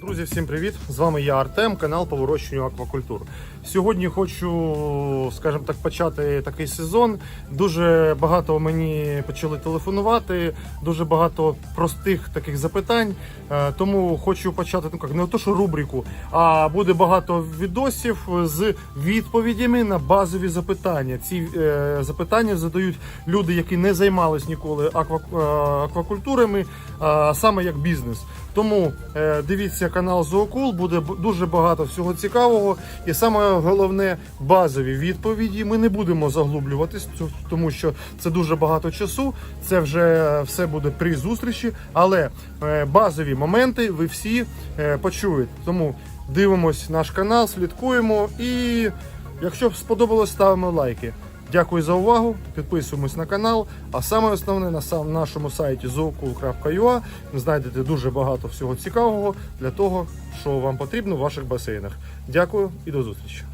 Друзі, всім привіт! З вами я Артем, канал по вирощуванню аквакультур. Сьогодні хочу, скажімо так, почати такий сезон. Дуже багато мені почали телефонувати, дуже багато простих таких запитань. Е, Тому хочу почати ну як не то, що рубрику, а буде багато відосів з відповідями на базові запитання. Ці е, запитання задають люди, які не займались ніколи аква, е, аквакультурами, а саме як бізнес. Тому е, дивіться канал Зоокул, буде дуже багато всього цікавого. І саме головне базові відповіді. Ми не будемо заглублюватись, тому що це дуже багато часу. Це вже все буде при зустрічі. Але е, базові моменти ви всі е, почуєте. Тому дивимось наш канал, слідкуємо і якщо сподобалось, ставимо лайки. Дякую за увагу. Підписуємось на канал. А саме основне на нашому сайті zookul.ua ви знайдете дуже багато всього цікавого для того, що вам потрібно в ваших басейнах. Дякую і до зустрічі.